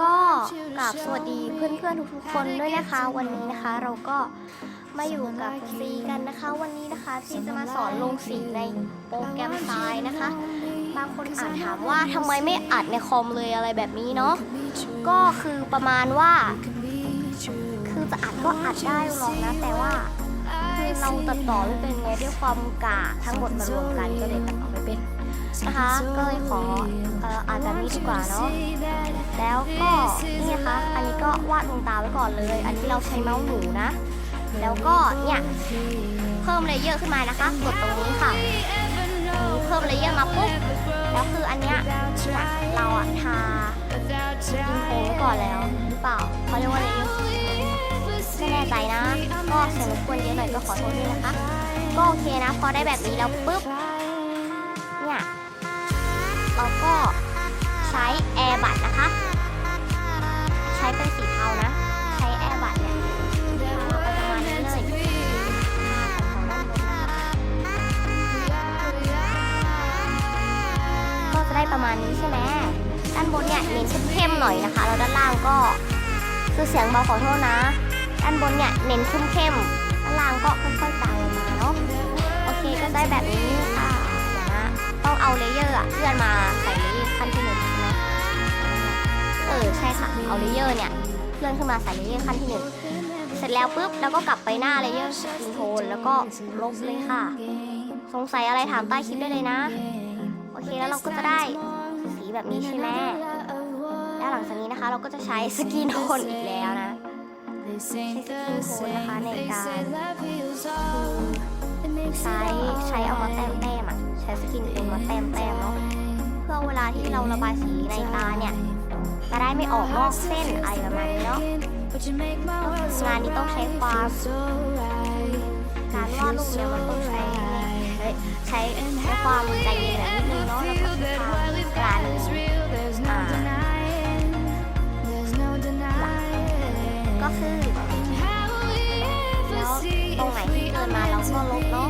ก็กราบสวัสดีเพื่อนๆทุกๆคนด้วยนะคะ วันนี้นะคะ เราก็มาอยู่กับซีกันนะคะ วันนี้นะคะซีจะมาสอนลงสีในโปรแกรมไฟล์นะคะ บางคนอาจถามว่าทำไมไม่อัดในคอมเลยอะไรแบบนี้เนาะก็คือประมาณว่า คือจะอัดก็อัดได้หรอกนะ แต่ว่าคือเราตัดต่อไม่เป็นไงด้วยความกาทั้งหมดมารวมกันก็เลยตัดต่อไม่เป็นนะคะก็เลยขออ่านแบบนี้ดีกว่าเนาะ แล้วก็นี่นะคะอันนี้ก็วาดดวงตาไว้ก่อนเลย อันนี้เราใช้เมาส์หนูนะ แล้วก็เนี่ยเพิ่มเลเยอร์ขึ้นมานะคะกดตรงนี้ค่ะตรงนี้เพิ่มเลเยอร์มาปุ๊บแล้วคืออันเนี้ยเนี่ยเราอะทาดินโพไว้ก่อนแล้วหรือเปล่าเขาเรียกว่าเลเยอร์ไม่แน่ใจนะ ก็เสียงรบกวนเยอะหน่อยก็ขอโทษด้วยนะคะ ก็โอเคนะ พอได้แบบนี้แล้วปุ๊บเนี่ยเราก็ใช้แอร์บัตนะคะ ช้เป็นสีเทานะ ใช้แอร์บัตเนี่ยทาไปประมาณนี้เลยทาแถวๆด้านบนก็จะได้ประมาณนี้ใช่ไหมด้านบนเนี่ยเน้นเข้มๆหน่อยนะคะ แล้วด้านล่างก็คือเสียงเบาขอโทษนะ ด้านบนเนี่ยเน้นเข้มๆด้านล่างก็ค่อยๆจางลงมาเนาะ โอเคก็ได้แบบนี้ค่ะนะต้องเอาเลเยอร์อะเลื่อนมาใส่เลเยอร์ขั้นที่หนึ่ง ออใช่ค่ะ เอาเลเยอร์เนี่ยเลื่อนขึ้นมาใส่เลเยอร์ขั้นที่หนึ่งเสร็จแล้วปุ๊บแล้วก็กลับไปหน้าเลเยอร์สกินโทนแล้วก็ลบเลยค่ะ สงสัยอะไรถามใต้คลิปได้เลยนะ โอเคแล้วเราก็จะได้สีแบบนี้ใช่ไหมแล้วหลังจากนี้นะคะเราก็จะใช้สกินโทนอีกแล้วนะใช้สกินโทนนะคะในการใช้ใช้เอามาแต้มแต้มอะใช้สกินโทนมาแต้มแต้มเนาะเพื่อเวลาที่เราระบายสีในตาเนี่ย จะได้ไม่ออกนอกเส้นอะไรประมาณนี้เนาะงานนี้ต้องใช้ความการวาดรูปเนี่ยมันต้องใช้ใช้ใช้ความใจเย็นนิดนึงเนาะแล้วก็ใช้ความกลานอ่าก็คือแล้วตรงไหนที่เกินมาเราก็ลบเนาะ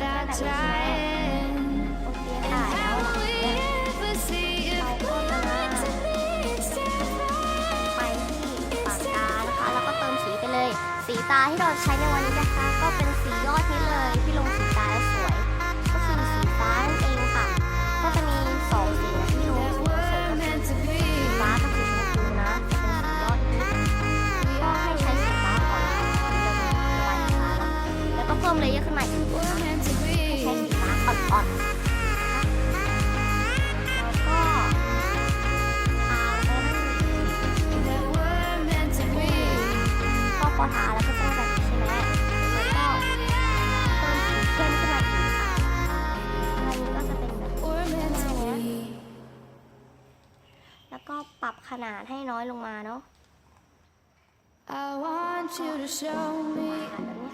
สีไปเลยสีตาที่เราใช้ในวันนี้นะคะ ก็เป็นสียอดนี้เลยที่ลงสี นาดให้น้อยลงมาเนาะ I want you to show me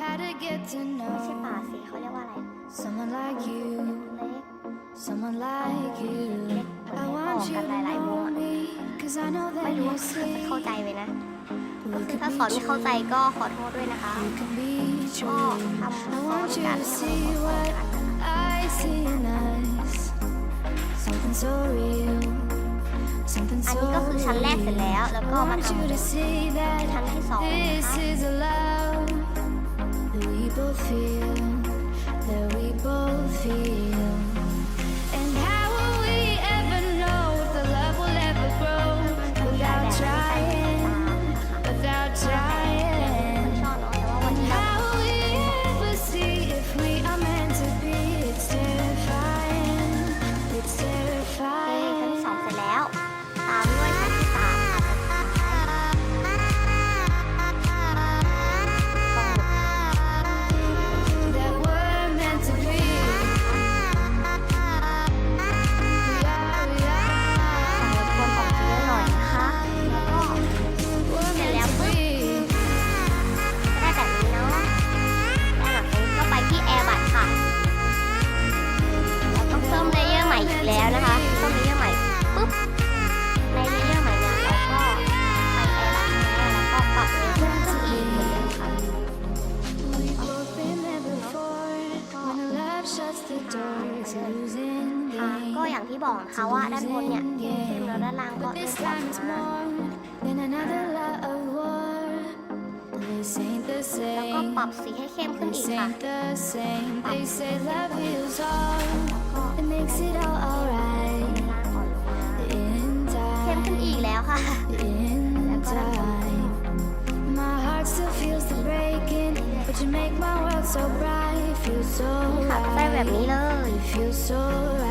how to get to ไม่ใช่ know ป่าสีเขาเรียกว่าอะไร someone like you, เล็ก someone like you. I want you to know me, cause I know ไม่ that รู้ you ว่าจะ see เข้าใจไหมนะ ก็ we คือ could ถ้าสอนไม่เข้าใจก็ขอโทษด้วยนะคะ you can be ก็ true. ทำส I อน want you การ to ให้ see มัน what กันนะคะ I see in us. Something so real, something อัน so นี้ก็คือชั้นแรกเสร็จแล้ว แล้วก็มาทำ you เป็ to น see that ชั้นที่สองนะ This คะ ค่ะก็อย่างที่บอกค่ะว่าด้านบนเนี่ยเต็มแล้วด้านล่างก็เต็มกว่าแล้วก็ปรับสีให้เข้มขึ้นอีกค่ะปรับสีแล้วก็เข้มขึ้นอีกแล้วค่ะแล้วก็ My heart ค่ะได้แบบนี้ right. เลย It feels so โ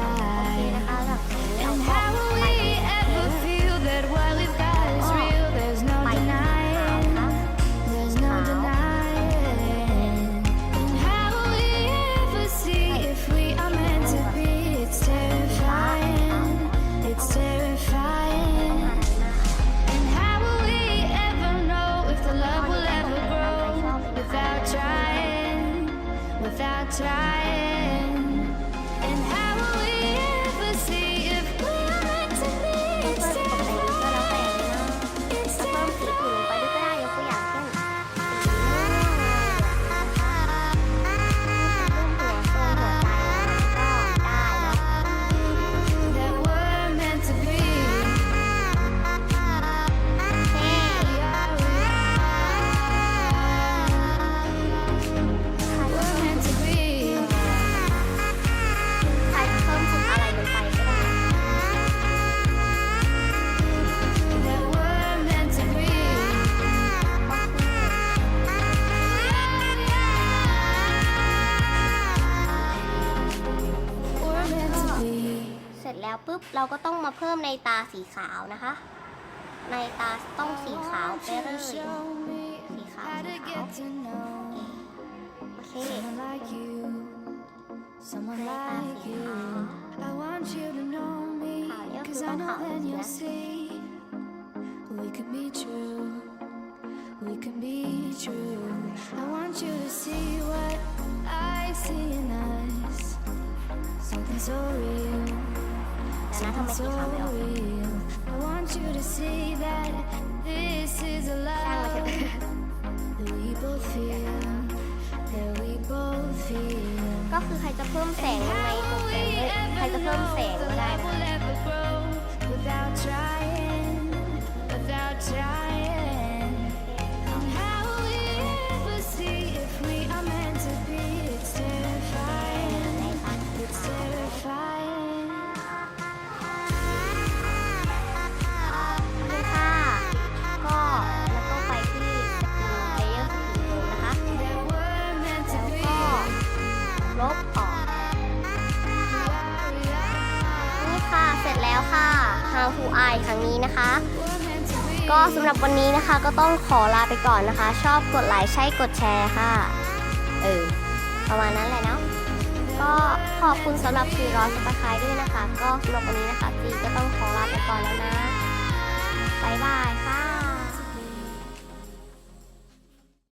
ปุ๊บเราก็ต้องมาเพิ่มในตาสีขาวนะคะ ในตาต้องสีขาวไปเลย Show me สีขาว how สี to ขาว get to know โอเค someone like you. Someone like you. I want you to know me. Cause I know then you'll see. We แต่นะทำไม Something สี so ขาวไม่ออก real. I want you to see that this is a ช่างมันเถ love อะ that we both feel. That we both feel. ก็คือใครจะเพิ่มแสงยังไงโปรแกรมเอ้ยใครจะเพิ่มแสงก็ได้นะ ครั้งนี้นะคะ ก็สำหรับวันนี้นะคะก็ต้องขอลาไปก่อนนะคะ ชอบกดไลค์ใช่กดแชร์ค่ะ เออ ประมาณนั้นแหละเนาะก็ขอบคุณสำหรับชีรอสปาคายด้วยนะคะ ก็สำหรับวันนี้นะคะจีก็ต้องขอลาไปก่อนแล้วนะบายบายค่ะ